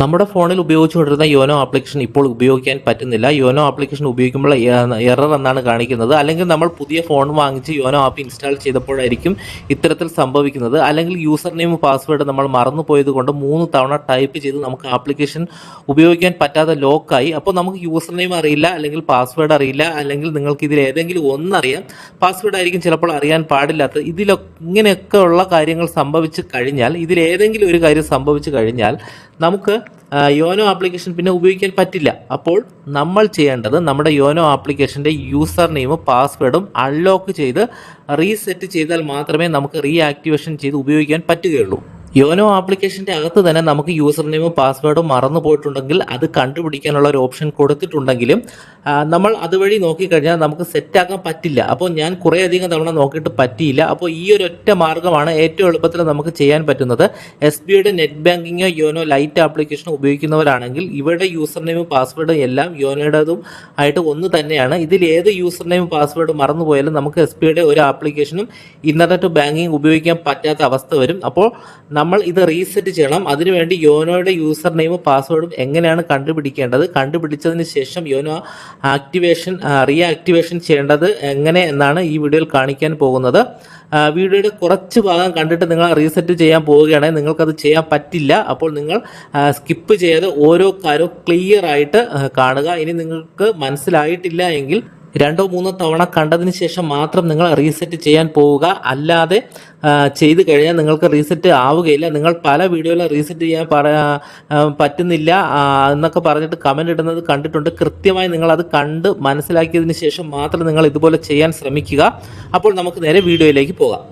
നമ്മുടെ ഫോണിൽ ഉപയോഗിച്ചു കൊണ്ടിരുന്ന യോനോ ആപ്ലിക്കേഷൻ ഇപ്പോൾ ഉപയോഗിക്കാൻ പറ്റുന്നില്ല. യോനോ ആപ്ലിക്കേഷൻ ഉപയോഗിക്കുമ്പോൾ എറർ എന്നാണ് കാണിക്കുന്നത്. അല്ലെങ്കിൽ നമ്മൾ പുതിയ ഫോൺ വാങ്ങിച്ച് യോനോ ആപ്പ് ഇൻസ്റ്റാൾ ചെയ്തപ്പോഴായിരിക്കും ഇത്തരത്തിൽ സംഭവിക്കുന്നത്. അല്ലെങ്കിൽ യൂസർ നെയിം പാസ്വേഡ് നമ്മൾ മറന്നുപോയത് കൊണ്ട് മൂന്ന് തവണ ടൈപ്പ് ചെയ്ത് നമുക്ക് ആപ്ലിക്കേഷൻ ഉപയോഗിക്കാൻ പറ്റാതെ ലോക്കായി. അപ്പോൾ നമുക്ക് യൂസർ നെയിം അറിയില്ല അല്ലെങ്കിൽ പാസ്വേഡ് അറിയില്ല അല്ലെങ്കിൽ നിങ്ങൾക്ക് ഇതിൽ ഏതെങ്കിലും ഒന്നറിയാം. പാസ്വേഡ് ആയിരിക്കും ചിലപ്പോൾ അറിയാൻ പാടില്ലാത്തത്. ഇതിലൊക്കെ ഇങ്ങനെയൊക്കെയുള്ള കാര്യങ്ങൾ സംഭവിച്ചു കഴിഞ്ഞാൽ ഇതിൽ ഏതെങ്കിലും ഒരു കാര്യം സംഭവിച്ചു കഴിഞ്ഞാൽ നമുക്ക് യോനോ ആപ്ലിക്കേഷൻ പിന്നെ ഉപയോഗിക്കാൻ പറ്റില്ല. അപ്പോൾ നമ്മൾ ചെയ്യേണ്ടത് നമ്മുടെ യോനോ ആപ്ലിക്കേഷന്റെ യൂസർ നെയിമും പാസ്വേഡും അൺലോക്ക് ചെയ്ത് റീസെറ്റ് ചെയ്താൽ മാത്രമേ നമുക്ക് റീആക്ടിവേഷൻ ചെയ്ത് ഉപയോഗിക്കാൻ പറ്റുകയുള്ളൂ. യോനോ ആപ്ലിക്കേഷന്റെ അകത്ത് തന്നെ നമുക്ക് യൂസർ നെയിമും പാസ്വേഡും മറന്നു പോയിട്ടുണ്ടെങ്കിൽ അത് കണ്ടുപിടിക്കാനുള്ള ഒരു ഓപ്ഷൻ കൊടുത്തിട്ടുണ്ടെങ്കിലും നമ്മൾ അതുവഴി നോക്കിക്കഴിഞ്ഞാൽ നമുക്ക് സെറ്റാക്കാൻ പറ്റില്ല. അപ്പോൾ ഞാൻ കുറേയധികം തവണ നോക്കിയിട്ട് പറ്റിയില്ല. അപ്പോൾ ഈ ഒരു ഒറ്റ മാർഗമാണ് ഏറ്റവും എളുപ്പത്തിൽ നമുക്ക് ചെയ്യാൻ പറ്റുന്നത്. എസ് ബിയുടെ നെറ്റ് ബാങ്കിങ്ങോ യോനോ ലൈറ്റ് ആപ്ലിക്കേഷനോ ഉപയോഗിക്കുന്നവരാണെങ്കിൽ ഇവരുടെ യൂസർ നെയിമും പാസ്വേഡും എല്ലാം യോനോയുടേതും ആയിട്ട് ഒന്ന് തന്നെയാണ്. ഇതിൽ ഏത് യൂസർ നെയിമും പാസ്വേഡും മറന്നു പോയാലും നമുക്ക് എസ് ബിയുടെ ഒരു ആപ്ലിക്കേഷനും ഇന്റർനെറ്റ് ബാങ്കിങ് ഉപയോഗിക്കാൻ പറ്റാത്ത അവസ്ഥ വരും. അപ്പോൾ നമ്മൾ ഇത് റീസെറ്റ് ചെയ്യണം. അതിനുവേണ്ടി യോനോയുടെ യൂസർ നെയിമും പാസ്വേഡും എങ്ങനെയാണ് കണ്ടുപിടിക്കേണ്ടത്? കണ്ടുപിടിച്ചതിന് ശേഷം യോനോ ആക്ടിവേഷൻ റീആക്ടിവേഷൻ ചെയ്യേണ്ടത് എങ്ങനെ എന്നാണ് ഈ വീഡിയോയിൽ കാണിക്കാൻ പോകുന്നത്. വീഡിയോയുടെ കുറച്ച് ഭാഗം കണ്ടിട്ട് നിങ്ങൾ റീസെറ്റ് ചെയ്യാൻ പോവുകയാണെങ്കിൽ നിങ്ങൾക്കത് ചെയ്യാൻ പറ്റില്ല. അപ്പോൾ നിങ്ങൾ സ്കിപ്പ് ചെയ്ത് ഓരോ കാര്യവും ക്ലിയർ ആയിട്ട് കാണുക. ഇനി നിങ്ങൾക്ക് മനസ്സിലായിട്ടില്ല എങ്കിൽ രണ്ടോ മൂന്നോ തവണ കണ്ടതിന് ശേഷം മാത്രം നിങ്ങൾ റീസെറ്റ് ചെയ്യാൻ പോവുക. അല്ലാതെ ചെയ്ത് കഴിഞ്ഞാൽ നിങ്ങൾക്ക് റീസെറ്റ് ആവുകയില്ല. നിങ്ങൾ പല വീഡിയോയിലും റീസെറ്റ് ചെയ്യാൻ പറ്റുന്നില്ല. എന്നൊക്കെ പറഞ്ഞിട്ട് കമന്റ് ഇടുന്നത് കണ്ടിട്ടുണ്ട്. കൃത്യമായി നിങ്ങൾ അത് കണ്ട് മനസ്സിലാക്കിയതിന് ശേഷം മാത്രം നിങ്ങൾ ഇതുപോലെ ചെയ്യാൻ ശ്രമിക്കുക. അപ്പോൾ നമുക്ക് നേരെ വീഡിയോയിലേക്ക് പോകാം.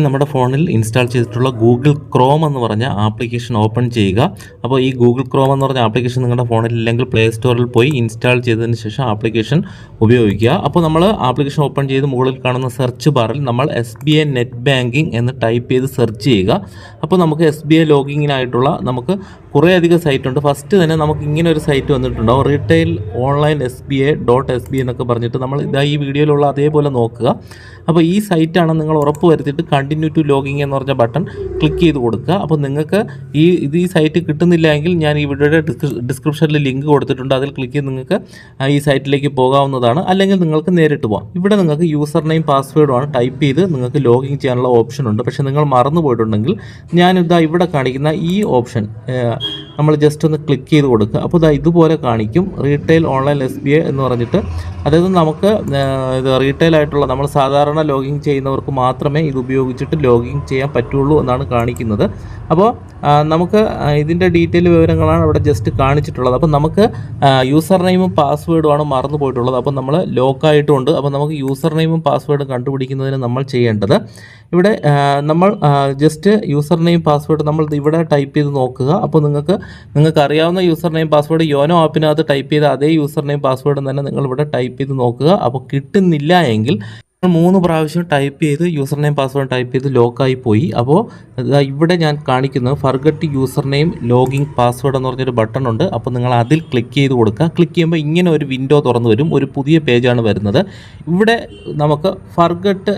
നമ്മുടെ ഫോണിൽ ഇൻസ്റ്റാൾ ചെയ്തിട്ടുള്ള ഗൂഗിൾ ക്രോം എന്ന് പറഞ്ഞ ആപ്ലിക്കേഷൻ ഓപ്പൺ ചെയ്യുക. അപ്പോൾ ഈ ഗൂഗിൾ ക്രോം എന്ന് പറഞ്ഞ ആപ്ലിക്കേഷൻ നിങ്ങളുടെ ഫോണിൽ ഇല്ലെങ്കിൽ പ്ലേ സ്റ്റോറിൽ പോയി ഇൻസ്റ്റാൾ ചെയ്തതിന് ശേഷം ആപ്ലിക്കേഷൻ ഉപയോഗിക്കുക. അപ്പോൾ നമ്മൾ ആപ്ലിക്കേഷൻ ഓപ്പൺ ചെയ്ത് മുകളിൽ കാണുന്ന സെർച്ച് ബാറിൽ നമ്മൾ S B I net banking എന്ന് ടൈപ്പ് ചെയ്ത് സെർച്ച് ചെയ്യുക. അപ്പോൾ നമുക്ക് എസ് ബി ഐ ലോഗിങ്ങിനായിട്ടുള്ള നമുക്ക് കുറേയധികം സൈറ്റ് ഉണ്ട്. ഫസ്റ്റ് തന്നെ നമുക്ക് ഇങ്ങനെ ഒരു സൈറ്റ് വന്നിട്ടുണ്ടാവും. Retail online S B I dot S B എന്നൊക്കെ പറഞ്ഞിട്ട് നമ്മൾ ഇതാ ഈ വീഡിയോയിലുള്ള അതേപോലെ നോക്കുക. അപ്പോൾ ഈ സൈറ്റാണ് നിങ്ങൾ ഉറപ്പ് വരുത്തിയിട്ട് കണ്ടിന്യൂ ടു ലോഗിങ് എന്ന് പറഞ്ഞ ബട്ടൺ ക്ലിക്ക് ചെയ്ത് കൊടുക്കുക. അപ്പോൾ നിങ്ങൾക്ക് ഈ ഇത് ഈ സൈറ്റ് കിട്ടുന്നില്ല എങ്കിൽ ഞാൻ ഈ വീഡിയോയുടെ ഡിസ്ക്രിപ്ഷനിൽ ലിങ്ക് കൊടുത്തിട്ടുണ്ട്. അതിൽ ക്ലിക്ക് ചെയ്ത് നിങ്ങൾക്ക് ഈ സൈറ്റിലേക്ക് പോകാവുന്നതാണ്. അല്ലെങ്കിൽ നിങ്ങൾക്ക് നേരിട്ട് പോകാം. ഇവിടെ നിങ്ങൾക്ക് യൂസർ നെയിം പാസ്വേഡുമാണ് ടൈപ്പ് ചെയ്ത് നിങ്ങൾക്ക് ലോഗിൻ ചെയ്യാനുള്ള ഓപ്ഷൻ ഉണ്ട്. പക്ഷേ നിങ്ങൾ മറന്നു പോയിട്ടുണ്ടെങ്കിൽ ഞാനിതാ ഇവിടെ കാണിക്കുന്ന ഈ ഓപ്ഷൻ നമ്മൾ ജസ്റ്റ് ഒന്ന് ക്ലിക്ക് ചെയ്ത് കൊടുക്കുക. അപ്പോൾ ഇതാ ഇതുപോലെ കാണിക്കും. Retail online S B I എന്ന് പറഞ്ഞിട്ട്. അതായത് നമുക്ക് ഇത് റീറ്റെയിൽ ആയിട്ടുള്ള നമ്മൾ സാധാരണ ലോഗിൻ ചെയ്യുന്നവർക്ക് മാത്രമേ ഇത് ഉപയോഗിച്ചിട്ട് ലോഗിൻ ചെയ്യാൻ പറ്റുള്ളൂ എന്നാണ് കാണിക്കുന്നത്. അപ്പോൾ നമുക്ക് ഇതിന്റെ ഡീറ്റെയിൽ വിവരങ്ങളാണ് അവിടെ ജസ്റ്റ് കാണിച്ചിട്ടുള്ളത്. അപ്പോൾ നമുക്ക് യൂസർ നെയിമും പാസ്വേഡുമാണ് മറന്നു പോയിട്ടുള്ളത്. അപ്പോൾ നമ്മൾ ലോക്കായിട്ടുണ്ട് അപ്പോൾ നമുക്ക് യൂസർ നെയിമും പാസ്വേഡും കണ്ടുപിടിക്കുന്നതിന് നമ്മൾ ചെയ്യേണ്ടത് ഇവിടെ നമ്മൾ ജസ്റ്റ് യൂസർ നെയിം പാസ്വേഡ് നമ്മൾ ഇവിടെ ടൈപ്പ് ചെയ്ത് നോക്കുക. അപ്പോൾ നിങ്ങൾക്ക് നിങ്ങൾക്ക് അറിയാവുന്ന യൂസർ നെയിം പാസ്വേഡ് യോനോ ആപ്പിനകത്ത് ടൈപ്പ് ചെയ്ത അതേ യൂസർ നെയിം പാസ്വേഡ് തന്നെ നിങ്ങൾ ഇവിടെ ടൈപ്പ് ചെയ്ത് നോക്കുക. അപ്പോൾ കിട്ടുന്നില്ല എങ്കിൽ മൂന്ന് പ്രാവശ്യം ടൈപ്പ് ചെയ്ത് യൂസർ നെയിം പാസ്വേഡ് ടൈപ്പ് ചെയ്ത് ലോക്കായി പോയി. അപ്പോൾ ഇവിടെ ഞാൻ കാണിക്കുന്നത് forgot user name login password എന്ന് പറഞ്ഞൊരു ബട്ടൺ ഉണ്ട്. അപ്പോൾ നിങ്ങൾ അതിൽ ക്ലിക്ക് ചെയ്ത് കൊടുക്കുക. ക്ലിക്ക് ചെയ്യുമ്പോൾ ഇങ്ങനെ ഒരു വിൻഡോ തുറന്നു വരും. ഒരു പുതിയ പേജാണ് വരുന്നത്. ഇവിടെ നമുക്ക് ഫർഗട്ട്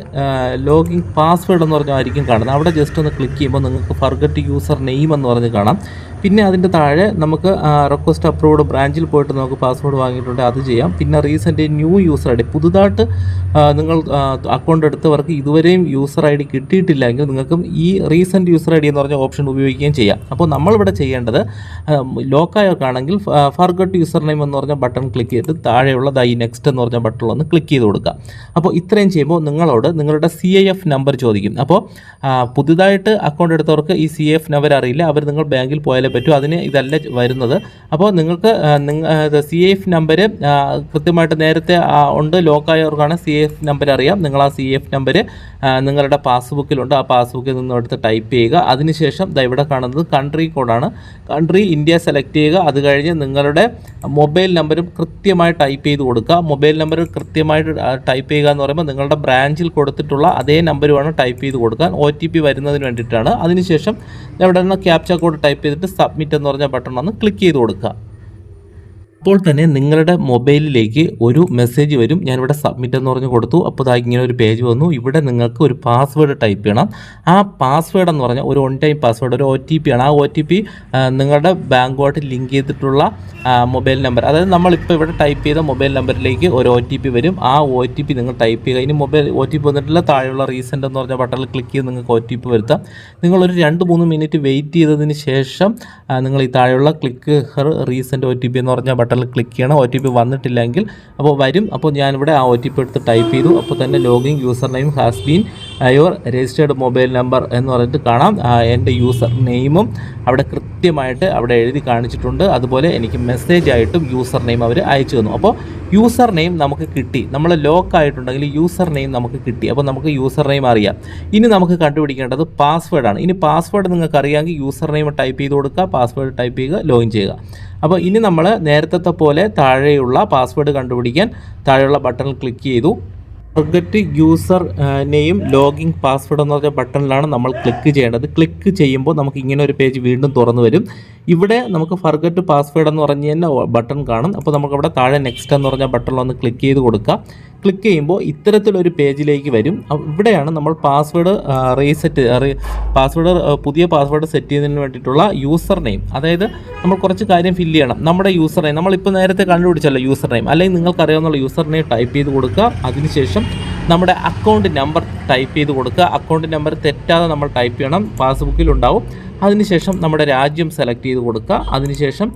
ലോഗിങ് പാസ്വേഡ് എന്ന് പറഞ്ഞായിരിക്കും കാണുന്നത്. അവിടെ ജസ്റ്റ് ഒന്ന് ക്ലിക്ക് ചെയ്യുമ്പോൾ നിങ്ങൾക്ക് ഫർഗട്ട് യൂസർ നെയിം എന്ന് പറഞ്ഞ് കാണാം. പിന്നെ അതിന്റെ താഴെ നമുക്ക് റിക്വസ്റ്റ് അപ്രൂവ്ഡ് ബ്രാഞ്ചിൽ പോയിട്ട് നമുക്ക് പാസ്വേഡ് വാങ്ങിയിട്ടുണ്ട് അത് ചെയ്യാം. പിന്നെ recent new user I D പുതുതായിട്ട് നിങ്ങൾ അക്കൗണ്ട് എടുത്തവർക്ക് ഇതുവരെയും യൂസർ ഐ ഡി കിട്ടിയിട്ടില്ലെങ്കിൽ നിങ്ങൾക്കും ഈ റീസെന്റ് യൂസർ ഐ ഡി എന്ന് പറഞ്ഞ ഓപ്ഷൻ ഉപയോഗിക്കുകയും ചെയ്യാം. അപ്പോൾ നമ്മളിവിടെ ചെയ്യേണ്ടത് ലോക്കായൊക്കെ ആണെങ്കിൽ ഫർഗട്ട് യൂസർ നെയിം എന്ന് പറഞ്ഞ ബട്ടൺ ക്ലിക്ക് ചെയ്തിട്ട് താഴെയുള്ള ദൈ നെക്സ്റ്റ് എന്ന് പറഞ്ഞ ബട്ടൺ ഒന്ന് ക്ലിക്ക് ചെയ്ത് കൊടുക്കുക. അപ്പോൾ ഇത്രയും ചെയ്യുമ്പോൾ നിങ്ങളോട് നിങ്ങളുടെ സി ഐ എഫ് നമ്പർ ചോദിക്കും. അപ്പോൾ പുതുതായിട്ട് അക്കൗണ്ട് എടുത്തവർക്ക് ഈ സി എഫ് നമ്പർ അറിയില്ല. അവർ നിങ്ങൾ ബാങ്കിൽ പോയാലേ പറ്റൂ. അതിന് ഇതല്ല വരുന്നത്. അപ്പോൾ നിങ്ങൾക്ക് സി എഫ് നമ്പർ കൃത്യമായിട്ട് നേരത്തെ ഉണ്ട്. ലോക്കായവർക്കാണ് സി എഫ് നമ്പർ അറിയാം. നിങ്ങൾ ആ സി എഫ് നമ്പർ നിങ്ങളുടെ പാസ്ബുക്കിലുണ്ട്. ആ പാസ്ബുക്കിൽ നിന്ന് എടുത്ത് ടൈപ്പ് ചെയ്യുക. അതിനുശേഷം ഇവിടെ കാണുന്നത് കൺട്രി കോഡാണ് കൺട്രി ഇന്ത്യ സെലക്ട് ചെയ്യുക. അത് കഴിഞ്ഞ് നിങ്ങളുടെ മൊബൈൽ നമ്പരും കൃത്യമായി ടൈപ്പ് ചെയ്ത് കൊടുക്കുക. മൊബൈൽ നമ്പർ കൃത്യമായിട്ട് ടൈപ്പ് ചെയ്യുക എന്ന് പറയുമ്പോൾ നിങ്ങളുടെ ബ്രാഞ്ചിൽ കൊടുത്തിട്ടുള്ള അതേ നമ്പറുമാണ് ടൈപ്പ് ചെയ്ത് കൊടുക്കാൻ. ഒ ടി പി വരുന്നതിന് വേണ്ടിയിട്ടാണ്. അതിനുശേഷം ഇവിടെ നിന്ന് ക്യാപ്ച കോഡ് ടൈപ്പ് ചെയ്തിട്ട് സബ്മിറ്റ് എന്ന് പറഞ്ഞ ബട്ടൺ ഒന്ന് ക്ലിക്ക് ചെയ്ത് കൊടുക്കുക. ഇപ്പോൾ തന്നെ നിങ്ങളുടെ മൊബൈലിലേക്ക് ഒരു മെസ്സേജ് വരും. ഞാനിവിടെ സബ്മിറ്റ് എന്ന് പറഞ്ഞ് കൊടുത്തു. അപ്പോൾ ഇതാ ഇങ്ങനെ ഒരു പേജ് വന്നു. ഇവിടെ നിങ്ങൾക്ക് ഒരു പാസ്വേഡ് ടൈപ്പ് ചെയ്യണം. ആ പാസ്വേഡ് എന്ന് പറഞ്ഞാൽ ഒരു ഓൺ ടൈം പാസ്വേഡ് ഒരു ഒ ടി പി ആണ്. ആ ഒ ടി പി നിങ്ങളുടെ ബാങ്കുമായിട്ട് ലിങ്ക് ചെയ്തിട്ടുള്ള മൊബൈൽ നമ്പർ അതായത് നമ്മളിപ്പോൾ ഇവിടെ ടൈപ്പ് ചെയ്ത മൊബൈൽ നമ്പറിലേക്ക് ഒരു ഒ ടി പി വരും. ആ ഒ ടി പി നിങ്ങൾ ടൈപ്പ് ചെയ്യുക. ഇനി മൊബൈൽ ഒ ടി പി വന്നിട്ടില്ല താഴെയുള്ള റീസെന്റ് എന്ന് പറഞ്ഞ ബട്ടണിൽ ക്ലിക്ക് ചെയ്ത് നിങ്ങൾക്ക് ഒ ടി പി വരുത്താം. നിങ്ങളൊരു രണ്ട് മൂന്ന് മിനിറ്റ് വെയിറ്റ് ചെയ്തതിന് ശേഷം നിങ്ങൾ ഈ താഴെയുള്ള click here resend O T P എന്ന് പറഞ്ഞ ബട്ടണിൽ ക്ലിക്ക് ചെയ്യണം. ഒ ടി പി വന്നിട്ടില്ലെങ്കിൽ അപ്പോൾ വരും. അപ്പോൾ ഞാനിവിടെ ആ ഒ ടി പി എടുത്ത് ടൈപ്പ് ചെയ്തു. അപ്പോൾ തന്നെ login user name has been your registered mobile number എന്ന് പറഞ്ഞിട്ട് കാണാം. എന്റെ യൂസർ നെയിമും അവിടെ കൃത്യമായിട്ട് അവിടെ എഴുതി കാണിച്ചിട്ടുണ്ട്. അതുപോലെ എനിക്ക് മെസ്സേജ് ആയിട്ടും യൂസർ നെയിം അവർ അയച്ചു തന്നു. അപ്പോൾ യൂസർ നെയിം നമുക്ക് കിട്ടി. നമ്മൾ ലോക്ക് ആയിട്ടുണ്ടെങ്കിൽ യൂസർ നെയിം നമുക്ക് കിട്ടി. അപ്പോൾ നമുക്ക് യൂസർ നെയിം അറിയാം. ഇനി നമുക്ക് കണ്ടുപിടിക്കേണ്ടത് പാസ്വേഡാണ് ഇനി പാസ്വേഡ് നിങ്ങൾക്ക് അറിയാമെങ്കിൽ യൂസർ നെയിം ടൈപ്പ് ചെയ്ത് കൊടുക്കുക. പാസ്വേഡ് ടൈപ്പ് ചെയ്യുക ലോഗിൻ ചെയ്യുക. അപ്പോൾ ഇനി നമ്മൾ നേരത്തെ പോലെ താഴെയുള്ള പാസ്വേഡ് കണ്ടുപിടിക്കാൻ താഴെയുള്ള ബട്ടൺ ക്ലിക്ക് ചെയ്തു. Forgot user name login password എന്ന് പറഞ്ഞ ബട്ടണിലാണ് നമ്മൾ ക്ലിക്ക് ചെയ്യേണ്ടത്. ക്ലിക്ക് ചെയ്യുമ്പോൾ നമുക്ക് ഇങ്ങനെ ഒരു പേജ് വീണ്ടും തുറന്നു വരും. ഇവിടെ നമുക്ക് ഫർഗറ്റ് പാസ്വേഡ് എന്ന് പറഞ്ഞ് ബട്ടൺ കാണും. അപ്പോൾ നമുക്ക് അവിടെ താഴെ നെക്സ്റ്റ് എന്ന് പറഞ്ഞ ബട്ടണിൽ ഒന്ന് ക്ലിക്ക് ചെയ്ത് കൊടുക്കുക ക്ലിക്ക് ചെയ്യുമ്പോൾ ഇത്തരത്തിലൊരു പേജിലേക്ക് വരും. ഇവിടെയാണ് നമ്മൾ പാസ്വേഡ് റീസെറ്റ് പാസ്വേഡ് പുതിയ പാസ്വേഡ് സെറ്റ് ചെയ്യുന്നതിന് വേണ്ടിയിട്ടുള്ള യൂസർ നെയിം അതായത് നമ്മൾ കുറച്ച് കാര്യം ഫില്ല് ചെയ്യണം. നമ്മുടെ യൂസർ നെയിം നമ്മളിപ്പോൾ നേരത്തെ കണ്ടുപിടിച്ചല്ലോ യൂസർ നെയിം അല്ലെങ്കിൽ നിങ്ങൾക്കറിയാവുന്ന യൂസർ നെയിം ടൈപ്പ് ചെയ്ത് കൊടുക്കുക. അതിനുശേഷം നമ്മുടെ അക്കൗണ്ട് നമ്പർ ടൈപ്പ് ചെയ്ത് കൊടുക്കുക. അക്കൗണ്ട് നമ്പർ തെറ്റാതെ നമ്മൾ ടൈപ്പ് ചെയ്യണം. പാസ്ബുക്കിൽ ഉണ്ടാവും. അതിനുശേഷം നമ്മുടെ രാജ്യം സെലക്ട് ചെയ്ത് കൊടുക്കുക. അതിനുശേഷം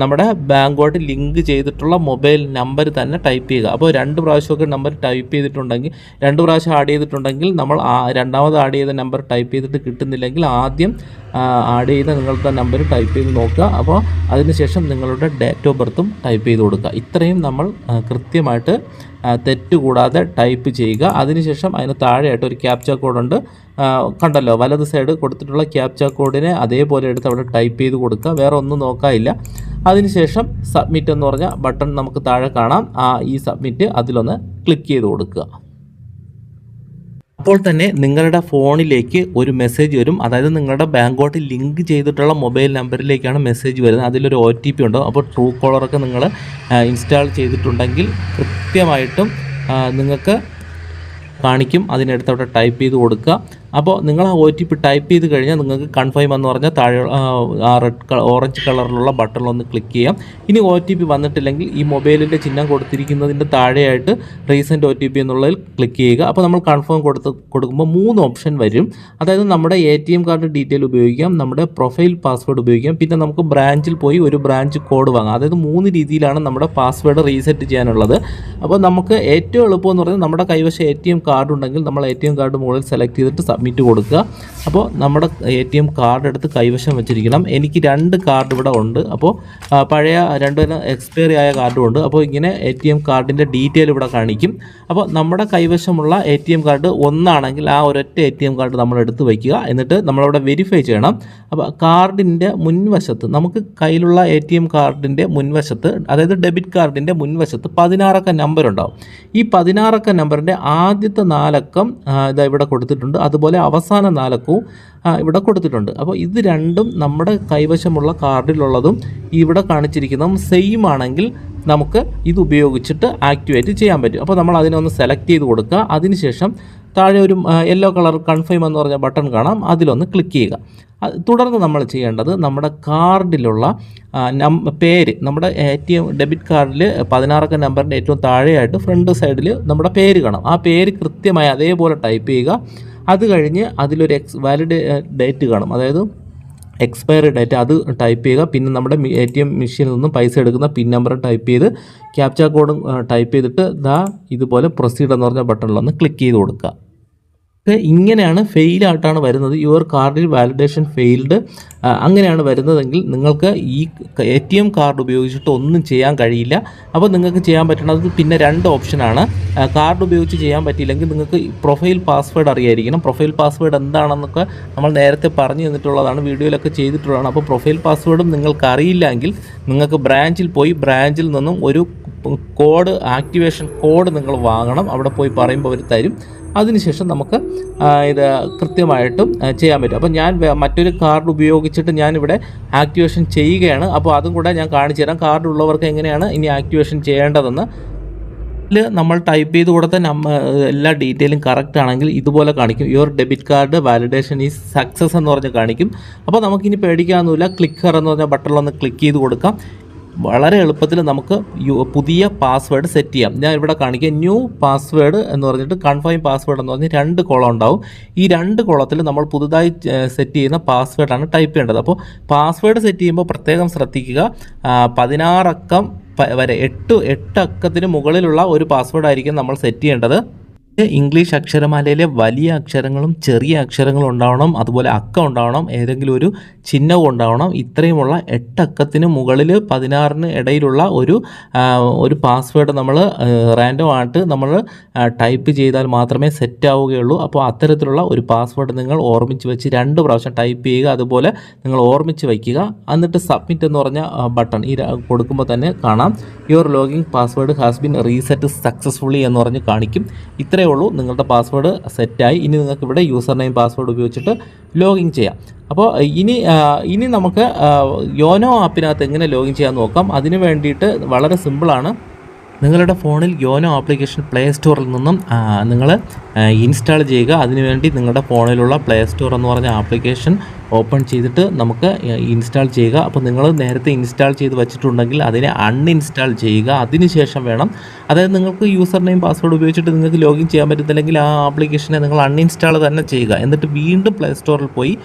നമ്മുടെ ബാങ്കുമായിട്ട് ലിങ്ക് ചെയ്തിട്ടുള്ള മൊബൈൽ നമ്പർ തന്നെ ടൈപ്പ് ചെയ്യുക. അപ്പോൾ രണ്ട് പ്രാവശ്യമൊക്കെ നമ്പർ ടൈപ്പ് ചെയ്തിട്ടുണ്ടെങ്കിൽ രണ്ട് പ്രാവശ്യം ആഡ് ചെയ്തിട്ടുണ്ടെങ്കിൽ നമ്മൾ ആ രണ്ടാമത് ആഡ് ചെയ്ത നമ്പർ ടൈപ്പ് ചെയ്തിട്ട് കിട്ടുന്നില്ലെങ്കിൽ ആദ്യം ആഡ് ചെയ്ത നിങ്ങളുടെ നമ്പർ ടൈപ്പ് ചെയ്ത് നോക്കുക. അപ്പോൾ അതിനുശേഷം നിങ്ങളുടെ ഡേറ്റ് ഓഫ് ബർത്തും ടൈപ്പ് ചെയ്ത് കൊടുക്കുക. ഇത്രയും നമ്മൾ കൃത്യമായിട്ട് തെറ്റ് കൂടാതെ ടൈപ്പ് ചെയ്യുക. അതിനുശേഷം അതിന് താഴെയായിട്ട് ഒരു ക്യാപ്ച കോഡുണ്ട് കണ്ടല്ലോ വലത് സൈഡ് കൊടുത്തിട്ടുള്ള ക്യാപ്ച കോഡിനെ അതേപോലെ എടുത്ത് അവിടെ ടൈപ്പ് ചെയ്ത് കൊടുക്കുക. വേറെ ഒന്നും നോക്കാനില്ല. അതിനുശേഷം സബ്മിറ്റ് എന്ന് പറഞ്ഞ ബട്ടൺ നമുക്ക് താഴെ കാണാം. ആ ഈ സബ്മിറ്റ് അതിലൊന്ന് ക്ലിക്ക് ചെയ്ത് കൊടുക്കുക. അപ്പോൾ തന്നെ നിങ്ങളുടെ ഫോണിലേക്ക് ഒരു മെസ്സേജ് വരും. അതായത് നിങ്ങളുടെ ബാങ്കോട്ട് ലിങ്ക് ചെയ്തിട്ടുള്ള മൊബൈൽ നമ്പറിലേക്കാണ് മെസ്സേജ് വരുന്നത്. അതിലൊരു ഒ ടി പി ഉണ്ടാവും അപ്പോൾ ട്രൂ കോളറൊക്കെ നിങ്ങൾ ഇൻസ്റ്റാൾ ചെയ്തിട്ടുണ്ടെങ്കിൽ കൃത്യമായിട്ടും നിങ്ങൾക്ക് കാണിക്കും. അതിനടുത്തോട്ട് ടൈപ്പ് ചെയ്ത് കൊടുക്കുക. അപ്പോൾ നിങ്ങൾ ആ ഒ ടി പി ടൈപ്പ് ചെയ്ത് കഴിഞ്ഞാൽ നിങ്ങൾക്ക് കൺഫേം എന്ന് പറഞ്ഞാൽ താഴെ ആ, റെഡ് കളർ ഓറഞ്ച് കളറിലുള്ള ബട്ടൺ ഒന്ന് ക്ലിക്ക് ചെയ്യാം. ഇനി ഒ ടി പി വന്നിട്ടില്ലെങ്കിൽ ഈ മൊബൈലിന്റെ ചിഹ്നം കൊടുത്തിരിക്കുന്നതിന്റെ താഴെയായിട്ട് റീസെന്റ് ഒ ടി പി എന്നുള്ളതിൽ ക്ലിക്ക് ചെയ്യുക. അപ്പോൾ നമ്മൾ കൺഫേം കൊടുത്ത് കൊടുക്കുമ്പോൾ മൂന്ന് ഓപ്ഷൻ വരും. അതായത് നമ്മുടെ A T M card detail ഉപയോഗിക്കാം നമ്മുടെ പ്രൊഫൈൽ പാസ്വേഡ് ഉപയോഗിക്കാം പിന്നെ നമുക്ക് ബ്രാഞ്ചിൽ പോയി ഒരു ബ്രാഞ്ച് കോഡ് വാങ്ങാം. അതായത് മൂന്ന് രീതിയിലാണ് നമ്മുടെ പാസ്വേഡ് റീസെറ്റ് ചെയ്യാനുള്ളത്. അപ്പോൾ നമുക്ക് ഏറ്റവും എളുപ്പം എന്ന് പറയുന്നത് നമ്മുടെ കൈവശം എ ടി എം കാർഡ് ഉണ്ടെങ്കിൽ നമ്മൾ എ ടി എം കാർഡ് മുകളിൽ സെലക്ട് ചെയ്തിട്ട് സബ്മിറ്റ് കൊടുക്കുക. അപ്പോൾ നമ്മുടെ എ ടി എം കാർഡ് എടുത്ത് കൈവശം വെച്ചിരിക്കണം. എനിക്ക് രണ്ട് കാർഡ് ഇവിടെ ഉണ്ട്. അപ്പോൾ പഴയ രണ്ട് എക്സ്പയറി ആയ കാർഡും ഉണ്ട്. അപ്പോൾ ഇങ്ങനെ എ ടി എം കാർഡിന്റെ ഡീറ്റെയിൽ ഇവിടെ കാണിക്കും. അപ്പോൾ നമ്മുടെ കൈവശമുള്ള എ ടി എം കാർഡ് ഒന്നാണെങ്കിൽ ആ ഒരൊറ്റ എ ടി എം കാർഡ് നമ്മൾ എടുത്ത് വയ്ക്കുക. എന്നിട്ട് നമ്മളവിടെ വെരിഫൈ ചെയ്യണം. അപ്പോൾ കാർഡിന്റെ മുൻവശത്ത് നമുക്ക് കയ്യിലുള്ള എ ടി എം കാർഡിന്റെ മുൻവശത്ത് അതായത് ഡെബിറ്റ് കാർഡിന്റെ മുൻവശത്ത് പതിനാറക്ക നമ്പർ ഉണ്ടാവും. ഈ പതിനാറക്ക നമ്പറിന്റെ ആദ്യത്തെ നാലക്കം ഇതാ ഇവിടെ കൊടുത്തിട്ടുണ്ട്. അതുപോലെ അവസാന നാലക്കവും ഇവിടെ കൊടുത്തിട്ടുണ്ട്. അപ്പോൾ ഇത് രണ്ടും നമ്മുടെ കൈവശമുള്ള കാർഡിലുള്ളതും ഇവിടെ കാണിച്ചിരിക്കുന്നതും സെയിം ആണെങ്കിൽ നമുക്ക് ഇത് ഉപയോഗിച്ചിട്ട് ആക്ടിവേറ്റ് ചെയ്യാൻ പറ്റും. അപ്പോൾ നമ്മൾ അതിനൊന്ന് സെലക്ട് ചെയ്ത് കൊടുക്കുക. അതിനുശേഷം താഴെ ഒരു യെല്ലോ കളർ കൺഫേം എന്ന് പറഞ്ഞ ബട്ടൺ കാണാം. അതിലൊന്ന് ക്ലിക്ക് ചെയ്യുക. തുടർന്ന് നമ്മൾ ചെയ്യേണ്ടത് നമ്മുടെ കാർഡിലുള്ള നം- പേര് നമ്മുടെ എ ടി എം ഡെബിറ്റ് കാർഡിൽ പതിനാറക്ക നമ്പറിന്റെ ഏറ്റവും താഴെയായിട്ട് ഫ്രണ്ട് സൈഡിൽ നമ്മുടെ പേര് കാണാം. ആ പേര് കൃത്യമായി അതേപോലെ ടൈപ്പ് ചെയ്യുക. അത് കഴിഞ്ഞ് അതിലൊരു എക്സ് വാലിഡ് ഡേറ്റ് കാണും. അതായത് എക്സ്പയറി ഡേറ്റ് അത് ടൈപ്പ് ചെയ്യുക. പിന്നെ നമ്മുടെ എ ടി എം മെഷീനിൽ നിന്നും പൈസ എടുക്കുന്ന പിൻ നമ്പർ ടൈപ്പ് ചെയ്ത് ക്യാപ്ച കോഡും ടൈപ്പ് ചെയ്തിട്ട് ദാ ഇതുപോലെ പ്രൊസീഡ് എന്ന് പറഞ്ഞ ബട്ടണിലൊന്ന് ക്ലിക്ക് ചെയ്ത് കൊടുക്കുക. ഇങ്ങനെയാണ് ഫെയിലായിട്ടാണ് വരുന്നത്. യുവർ കാർഡിൽ വാലിഡേഷൻ ഫെയിൽഡ് അങ്ങനെയാണ് വരുന്നതെങ്കിൽ നിങ്ങൾക്ക് ഈ എ ടി എം കാർഡ് ഉപയോഗിച്ചിട്ട് ഒന്നും ചെയ്യാൻ കഴിയില്ല. അപ്പോൾ നിങ്ങൾക്ക് ചെയ്യാൻ പറ്റുന്നത് പിന്നെ രണ്ട് ഓപ്ഷനാണ് കാർഡ് ഉപയോഗിച്ച് ചെയ്യാൻ പറ്റിയില്ലെങ്കിൽ നിങ്ങൾക്ക് പ്രൊഫൈൽ പാസ്വേഡ് അറിയായിരിക്കണം. പ്രൊഫൈൽ പാസ്വേഡ് എന്താണെന്നൊക്കെ നമ്മൾ നേരത്തെ പറഞ്ഞു തന്നിട്ടുള്ളതാണ്. വീഡിയോയിലൊക്കെ ചെയ്തിട്ടുള്ളതാണ്. അപ്പോൾ പ്രൊഫൈൽ പാസ്വേഡും നിങ്ങൾക്ക് അറിയില്ലെങ്കിൽ നിങ്ങൾക്ക് ബ്രാഞ്ചിൽ പോയി ബ്രാഞ്ചിൽ നിന്നും ഒരു കോഡ് ആക്ടിവേഷൻ കോഡ് നിങ്ങൾ വാങ്ങണം. അവിടെ പോയി പറയുമ്പോൾ അവർ തരും. അതിനുശേഷം നമുക്ക് ഇത് കൃത്യമായിട്ടും ചെയ്യാൻ പറ്റും. അപ്പോൾ ഞാൻ മറ്റൊരു കാർഡ് ഉപയോഗിച്ചിട്ട് ഞാനിവിടെ ആക്ടിവേഷൻ ചെയ്യുകയാണ്. അപ്പോൾ അതും കൂടെ ഞാൻ കാണിച്ചു തരാം. കാർഡ് ഉള്ളവർക്ക് എങ്ങനെയാണ് ഇനി ആക്ടിവേഷൻ ചെയ്യേണ്ടതെന്ന്. ഇതിൽ നമ്മൾ ടൈപ്പ് ചെയ്ത് കൊടുത്ത എല്ലാ ഡീറ്റെയിലും കറക്റ്റ് ആണെങ്കിൽ ഇതുപോലെ കാണിക്കും. Your debit card validation is success എന്ന് പറഞ്ഞ് കാണിക്കും. അപ്പോൾ നമുക്കിനി പേടിക്കാനൊന്നുമില്ല. ക്ലിക്കർ എന്ന് പറഞ്ഞ ബട്ടണിലൊന്ന് ക്ലിക്ക് ചെയ്ത് കൊടുക്കാം. വളരെ എളുപ്പത്തിൽ നമുക്ക് പുതിയ പാസ്വേഡ് സെറ്റ് ചെയ്യാം. ഞാൻ ഇവിടെ കാണിക്കുക ന്യൂ പാസ്വേഡ് എന്ന് പറഞ്ഞിട്ട് കൺഫേം പാസ്വേഡ് എന്ന് പറഞ്ഞ് രണ്ട് കോളം ഉണ്ടാവും. ഈ രണ്ട് കോളത്തിൽ നമ്മൾ പുതുതായി സെറ്റ് ചെയ്യുന്ന പാസ്വേഡാണ് ടൈപ്പ് ചെയ്യേണ്ടത്. അപ്പോൾ പാസ്വേഡ് സെറ്റ് ചെയ്യുമ്പോൾ പ്രത്യേകം ശ്രദ്ധിക്കുക. പതിനാറക്കം വരെ എട്ട് എട്ട് അക്കത്തിന് മുകളിലുള്ള ഒരു പാസ്വേഡ് ആയിരിക്കും നമ്മൾ സെറ്റ് ചെയ്യേണ്ടത്. ഇംഗ്ലീഷ് അക്ഷരമാലയിലെ വലിയ അക്ഷരങ്ങളും ചെറിയ അക്ഷരങ്ങളും ഉണ്ടാവണം അതുപോലെ അക്കം ഉണ്ടാവണം ഏതെങ്കിലും ഒരു ചിഹ്നവും ഉണ്ടാവണം. ഇത്രയുമുള്ള എട്ടക്കത്തിന് മുകളിൽ പതിനാറിന് ഇടയിലുള്ള ഒരു ഒരു പാസ്വേഡ് നമ്മൾ റാൻഡം ആയിട്ട് നമ്മൾ ടൈപ്പ് ചെയ്താൽ മാത്രമേ സെറ്റ് ആവുകയുള്ളൂ. അപ്പോൾ അത്തരത്തിലുള്ള ഒരു പാസ്വേഡ് നിങ്ങൾ ഓർമ്മിച്ച് വെച്ച് രണ്ട് പ്രാവശ്യം ടൈപ്പ് ചെയ്യുക. അതുപോലെ നിങ്ങൾ ഓർമ്മിച്ച് വയ്ക്കുക എന്നിട്ട് സബ്മിറ്റ് എന്ന് പറഞ്ഞ ബട്ടൺ ഈ കൊടുക്കുമ്പോൾ തന്നെ കാണാം. Your login password has been reset successfully എന്ന് പറഞ്ഞ് കാണിക്കും. ഇത്രയേ ഉള്ളൂ. നിങ്ങളുടെ പാസ്വേഡ് സെറ്റായി ഇനി നിങ്ങൾക്ക് ഇവിടെ യൂസർ നെയിം പാസ്വേഡ് ഉപയോഗിച്ചിട്ട് ലോഗിൻ ചെയ്യാം. അപ്പോൾ ഇനി ഇനി നമുക്ക് യോനോ ആപ്പിനകത്ത് എങ്ങനെ ലോഗിൻ ചെയ്യാൻ നോക്കാം? അതിന് വേണ്ടിയിട്ട് വളരെ സിമ്പിളാണ് നിങ്ങളുടെ ഫോണിൽ യോനോ ആപ്ലിക്കേഷൻ പ്ലേ സ്റ്റോറിൽ നിന്നും നിങ്ങൾ ഇൻസ്റ്റാൾ ചെയ്യുക. അതിനുവേണ്ടി നിങ്ങളുടെ ഫോണിലുള്ള പ്ലേ സ്റ്റോർ എന്ന് പറഞ്ഞ ആപ്ലിക്കേഷൻ ഓപ്പൺ ചെയ്തിട്ട് നമുക്ക് ഇൻസ്റ്റാൾ ചെയ്യുക. അപ്പോൾ നിങ്ങൾ നേരത്തെ ഇൻസ്റ്റാൾ ചെയ്ത് വെച്ചിട്ടുണ്ടെങ്കിൽ അതിനെ അൺഇൻസ്റ്റാൾ ചെയ്യുക. അതിനുശേഷം വേണം. അതായത് നിങ്ങൾക്ക് യൂസർ നെയിം പാസ്വേഡ് ഉപയോഗിച്ചിട്ട് നിങ്ങൾക്ക് ലോഗിൻ ചെയ്യാൻ പറ്റുന്നില്ലെങ്കിൽ ആ ആപ്ലിക്കേഷനെ നിങ്ങൾ അൺഇൻസ്റ്റാൾ തന്നെ ചെയ്യുക. എന്നിട്ട് വീണ്ടും പ്ലേ സ്റ്റോറിൽ പോയി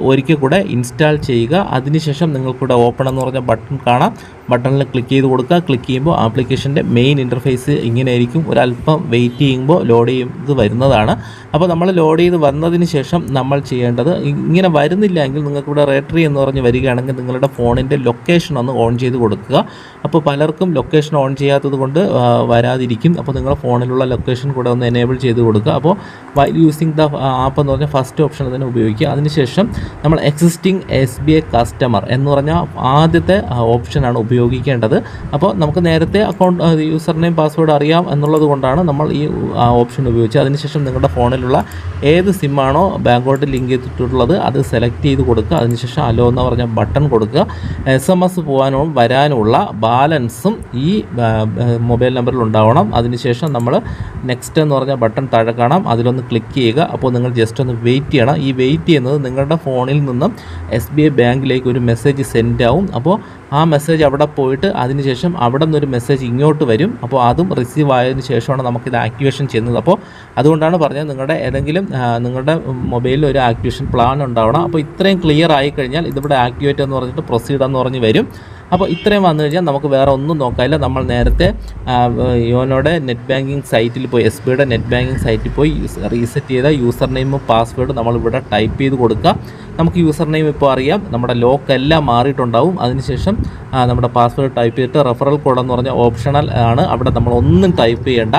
ഒരിക്കൽ കൂടെ ഇൻസ്റ്റാൾ ചെയ്യുക. അതിനുശേഷം നിങ്ങൾക്കിവിടെ ഓപ്പൺ എന്ന് പറഞ്ഞ ബട്ടൺ കാണാം. ബട്ടണിൽ ക്ലിക്ക് ചെയ്ത് കൊടുക്കുക. ക്ലിക്ക് ചെയ്യുമ്പോൾ ആപ്ലിക്കേഷന്റെ മെയിൻ ഇന്റർഫേസ് ഇങ്ങനെ ആയിരിക്കും. ഒരല്പം വെയിറ്റ് ചെയ്യുമ്പോൾ ലോഡ് ചെയ്ത് വരുന്നതാണ്. അപ്പോൾ നമ്മൾ ലോഡ് ചെയ്ത് വന്നതിന് ശേഷം നമ്മൾ ചെയ്യേണ്ടത് ഇങ്ങനെ വരുന്നില്ല എങ്കിൽ നിങ്ങൾക്ക് ഇവിടെ റേറ്ററി എന്ന് പറഞ്ഞ് വരികയാണെങ്കിൽ നിങ്ങളുടെ ഫോണിന്റെ ലൊക്കേഷൻ ഒന്ന് ഓൺ ചെയ്ത് കൊടുക്കുക. അപ്പോൾ പലർക്കും ലൊക്കേഷൻ ഓൺ ചെയ്യാത്തത് കൊണ്ട് വരാതിരിക്കും. അപ്പോൾ നിങ്ങളുടെ ഫോണിലുള്ള ലൊക്കേഷൻ കൂടെ ഒന്ന് എനേബിൾ ചെയ്ത് കൊടുക്കുക. അപ്പോൾ വൈ യൂസിങ് ദ ആപ്പ് എന്ന് പറഞ്ഞാൽ ഫസ്റ്റ് ഓപ്ഷൻ തന്നെ ഉപയോഗിക്കുക. അതിനുശേഷം നമ്മൾ existing S B I customer എന്ന് പറഞ്ഞാൽ ആദ്യത്തെ ഓപ്ഷനാണ് ഉപയോഗിക്കേണ്ടത്. അപ്പോൾ നമുക്ക് നേരത്തെ അക്കൗണ്ട് യൂസർ നെയിം പാസ്വേഡ് അറിയാം എന്നുള്ളത് കൊണ്ടാണ് നമ്മൾ ഈ ഓപ്ഷൻ ഉപയോഗിച്ചത്. അതിനുശേഷം നിങ്ങളുടെ ഫോണിലുള്ള ഏത് സിമ്മാണോ ബാങ്കോട്ട് ലിങ്ക് ചെയ്തിട്ടുള്ളത് അത് സെലക്ട് ചെയ്ത് കൊടുക്കുക. അതിനുശേഷം അലോ എന്ന് പറഞ്ഞ ബട്ടൺ കൊടുക്കുക. എസ് എം എസ് പോകാനും വരാനുമുള്ള ബാലൻസും ഈ മൊബൈൽ നമ്പറിൽ ഉണ്ടാവണം. അതിനുശേഷം നമ്മൾ നെക്സ്റ്റ് എന്ന് പറഞ്ഞ ബട്ടൺ താഴെ കാണാം. അതിലൊന്ന് ക്ലിക്ക് ചെയ്യുക. അപ്പോൾ നിങ്ങൾ ജസ്റ്റ് ഒന്ന് വെയിറ്റ് ചെയ്യണം. ഈ വെയിറ്റ് ചെയ്യുന്നത് നിങ്ങളുടെ ഫോണിൽ നിന്നും എസ് ബി ഐ ബാങ്കിലേക്ക് ഒരു മെസ്സേജ് സെൻഡ് ആവും. അപ്പോൾ ആ മെസ്സേജ് അവിടെ പോയിട്ട് അതിനുശേഷം അവിടെ നിന്നൊരു മെസ്സേജ് ഇങ്ങോട്ട് വരും. അപ്പോൾ അതും റിസീവ് ആയതിനു ശേഷമാണ് നമുക്കിത് ആക്ടിവേഷൻ ചെയ്യുന്നത്. അപ്പോൾ അതുകൊണ്ടാണ് പറഞ്ഞത് നിങ്ങളുടെ ഏതെങ്കിലും നിങ്ങളുടെ മൊബൈലിൽ ഒരു ആക്ടിവേഷൻ പ്ലാൻ ഉണ്ടാവണം. അപ്പോൾ ഇത്രയും ക്ലിയർ ആയി കഴിഞ്ഞാൽ ഇതിവിടെ ആക്ടിവേറ്റ് എന്ന് പറഞ്ഞിട്ട് പ്രൊസീഡ് എന്ന് പറഞ്ഞ് വരും. അപ്പോൾ ഇത്രയും വന്നു കഴിഞ്ഞാൽ നമുക്ക് വേറെ ഒന്നും നോക്കാനില്ല. നമ്മൾ നേരത്തെ യോനോടെ നെറ്റ് ബാങ്കിങ് സൈറ്റിൽ പോയി എസ് ബിയുടെ നെറ്റ് ബാങ്കിങ് സൈറ്റിൽ പോയി റീസെറ്റ് ചെയ്ത യൂസർ നെയിമും പാസ്വേഡും നമ്മളിവിടെ ടൈപ്പ് ചെയ്ത് കൊടുക്കുക. നമുക്ക് യൂസർ നെയിം ഇപ്പോൾ അറിയാം. നമ്മുടെ ലോക്ക് എല്ലാം മാറിയിട്ടുണ്ടാവും. അതിനുശേഷം നമ്മുടെ പാസ്വേഡ് ടൈപ്പ് ചെയ്തിട്ട് റെഫറൽ കോഡ് എന്ന് പറഞ്ഞ ഓപ്ഷണൽ ആണ്. അവിടെ നമ്മൾ ഒന്നും ടൈപ്പ് ചെയ്യേണ്ട.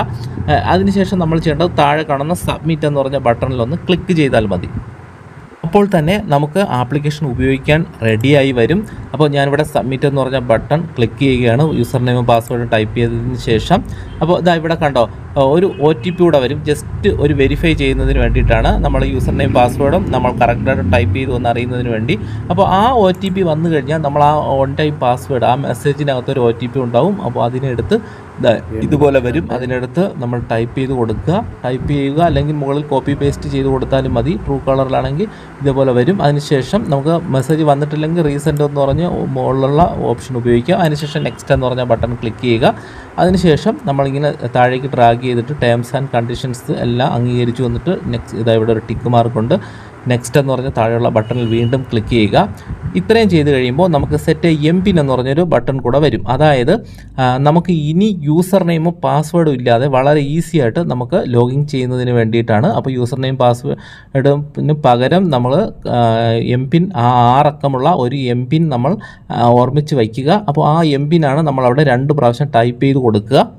അതിനുശേഷം നമ്മൾ ചെയ്യേണ്ടത് താഴെ കാണുന്ന സബ്മിറ്റ് എന്ന് പറഞ്ഞ ബട്ടണിൽ ഒന്ന് ക്ലിക്ക് ചെയ്താൽ മതി. അപ്പോൾ തന്നെ നമുക്ക് ആപ്ലിക്കേഷൻ ഉപയോഗിക്കാൻ റെഡിയായി വരും. അപ്പോൾ ഞാനിവിടെ സബ്മിറ്റ് എന്ന് പറഞ്ഞ ബട്ടൺ ക്ലിക്ക് ചെയ്യുകയാണ്. യൂസർ നെയിമും പാസ്വേഡും ടൈപ്പ് ചെയ്തതിന് ശേഷം. അപ്പോൾ ഇതാ ഇവിടെ കണ്ടോ ഒരു ഒ ടി പി കൂടെ വരും. ജസ്റ്റ് ഒരു വെരിഫൈ ചെയ്യുന്നതിന് വേണ്ടിയിട്ടാണ് നമ്മൾ യൂസർ നെയിം പാസ്വേഡും നമ്മൾ കറക്റ്റായിട്ട് ടൈപ്പ് ചെയ്തു എന്ന് അറിയുന്നതിന് വേണ്ടി. അപ്പോൾ ആ ഒ ടി പി വന്നു കഴിഞ്ഞാൽ നമ്മൾ ആ ഓൺ ടൈം പാസ്വേഡ് ആ മെസ്സേജിനകത്ത് ഒരു ഒ ടി പി ഉണ്ടാവും. അപ്പോൾ അതിനെടുത്ത് ഇതുപോലെ വരും. അതിനടുത്ത് നമ്മൾ ടൈപ്പ് ചെയ്ത് കൊടുക്കുക. ടൈപ്പ് ചെയ്യുക. അല്ലെങ്കിൽ മുകളിൽ കോപ്പി പേസ്റ്റ് ചെയ്ത് കൊടുത്താലും മതി. ട്രൂ കളറിലാണെങ്കിൽ ഇതുപോലെ വരും. അതിനുശേഷം നമുക്ക് മെസ്സേജ് വന്നിട്ടില്ലെങ്കിൽ റീസെന്റ് എന്ന് പറഞ്ഞ് മുകളിലുള്ള ഓപ്ഷൻ ഉപയോഗിക്കുക. അതിനുശേഷം നെക്സ്റ്റ് എന്ന് പറഞ്ഞ ബട്ടൺ ക്ലിക്ക് ചെയ്യുക. അതിനുശേഷം നമ്മളിങ്ങനെ താഴേക്ക് ഡ്രാഗ് ചെയ്തിട്ട് ടേംസ് ആൻഡ് കണ്ടീഷൻസ് എല്ലാം അംഗീകരിച്ചു വന്നിട്ട് നെക്സ്റ്റ് ഇതാ ഇവിടെ ഒരു ടിക്ക് മാർക്കുണ്ട് നെക്സ്റ്റ് എന്ന് പറഞ്ഞ താഴെയുള്ള ബട്ടണിൽ വീണ്ടും ക്ലിക്ക് ചെയ്യുക. ഇത്രയും ചെയ്ത് കഴിയുമ്പോൾ നമുക്ക് സെറ്റ് എം പിൻ എന്ന് പറഞ്ഞൊരു ബട്ടൺ കൂടെ വരും. അതായത് നമുക്ക് ഇനി യൂസർ നെയിമും പാസ്വേഡും ഇല്ലാതെ വളരെ ഈസി ആയിട്ട് നമുക്ക് ലോഗിൻ ചെയ്യുന്നതിന് വേണ്ടിയിട്ടാണ്. അപ്പോൾ യൂസർ നെയിം പാസ്വേഡിന് പകരം നമ്മൾ എം പിൻ ആ ആറക്കമുള്ള ഒരു എം പിൻ നമ്മൾ ഓർമ്മിച്ച് വയ്ക്കുക. അപ്പോൾ ആ എം പിനാണ് നമ്മൾ അവിടെ രണ്ട് പ്രാവശ്യം ടൈപ്പ് ചെയ്ത് കൊടുക്കുക.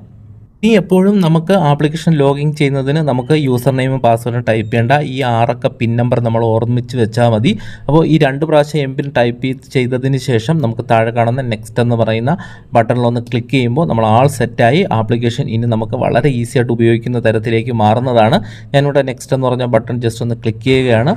ഇനി എപ്പോഴും നമുക്ക് ആപ്ലിക്കേഷൻ ലോഗിൻ ചെയ്യുന്നതിന് നമുക്ക് യൂസർ നെയിമും പാസ്വേഡും ടൈപ്പ് ചെയ്യേണ്ട ഈ ആറക്ക പിൻ നമ്പർ നമ്മൾ ഓർമ്മിച്ച് വെച്ചാൽ മതി. അപ്പോൾ ഈ രണ്ട് പ്രാവശ്യം എം പിൻ ടൈപ്പ് ചെയ്തതിന് ശേഷം നമുക്ക് താഴെ കാണുന്ന നെക്സ്റ്റ് എന്ന് പറയുന്ന ബട്ടണിലൊന്ന് ക്ലിക്ക് ചെയ്യുമ്പോൾ നമ്മൾ ആൾ സെറ്റായി ആപ്ലിക്കേഷൻ ഇനി നമുക്ക് വളരെ ഈസി ആയിട്ട് ഉപയോഗിക്കുന്ന തരത്തിലേക്ക് മാറുന്നതാണ്. ഞാനിവിടെ നെക്സ്റ്റ് എന്ന് പറഞ്ഞ ബട്ടൺ ജസ്റ്റ് ഒന്ന് ക്ലിക്ക് ചെയ്യുകയാണ്.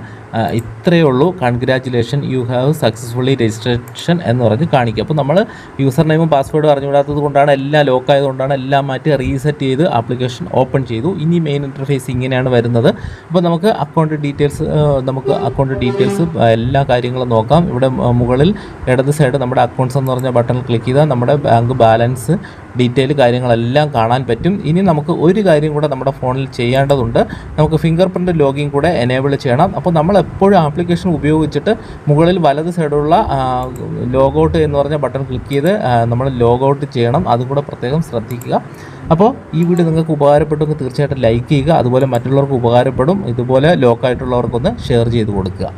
ഇത്രയേ ഉള്ളൂ. Congratulation you have successfully registration എന്ന് പറഞ്ഞ് കാണിക്കുക അപ്പോൾ നമ്മൾ യൂസർ നെയിമും പാസ്വേഡും അറിഞ്ഞുകൂടാത്തത് കൊണ്ടാണ് എല്ലാം ലോക്ക് ആയതുകൊണ്ടാണ് എല്ലാം മാറ്റി റീസെറ്റ് ചെയ്ത് ആപ്ലിക്കേഷൻ ഓപ്പൺ ചെയ്തു. ഇനി മെയിൻ ഇന്റർഫേസ് ഇങ്ങനെയാണ് വരുന്നത്. അപ്പോൾ നമുക്ക് അക്കൗണ്ട് ഡീറ്റെയിൽസ് നമുക്ക് അക്കൗണ്ട് ഡീറ്റെയിൽസ് എല്ലാ കാര്യങ്ങളും നോക്കാം. ഇവിടെ മുകളിൽ ഇടത് സൈഡ് നമ്മുടെ അക്കൗണ്ട്സ് എന്ന് പറഞ്ഞ ബട്ടൺ ക്ലിക്ക് ചെയ്താൽ നമ്മുടെ ബാങ്ക് ബാലൻസ് ഡീറ്റെയിൽ കാര്യങ്ങളെല്ലാം കാണാൻ പറ്റും. ഇനി നമുക്ക് ഒരു കാര്യം കൂടെ നമ്മുടെ ഫോണിൽ ചെയ്യേണ്ടതുണ്ട്. നമുക്ക് ഫിംഗർ പ്രിന്റ് ലോഗിൻ കൂടെ എനേബിൾ ചെയ്യണം. അപ്പോൾ നമ്മൾ എപ്പോഴും ആപ്ലിക്കേഷൻ ഉപയോഗിച്ചിട്ട് മുകളിൽ വലത് സൈഡുള്ള ലോഗൗട്ട് എന്ന് പറഞ്ഞ ബട്ടൺ ക്ലിക്ക് ചെയ്ത് നമ്മൾ ലോഗൗട്ട് ചെയ്യണം. അതും കൂടെ പ്രത്യേകം ശ്രദ്ധിക്കുക. അപ്പോൾ ഈ വീഡിയോ നിങ്ങൾക്ക് ഉപകാരപ്പെട്ടെങ്കിൽ തീർച്ചയായിട്ടും ലൈക്ക് ചെയ്യുക. അതുപോലെ മറ്റുള്ളവർക്ക് ഉപകാരപ്പെടും. ഇതുപോലെ ലോക്കായിട്ടുള്ളവർക്കൊന്ന് ഷെയർ ചെയ്ത് കൊടുക്കുക.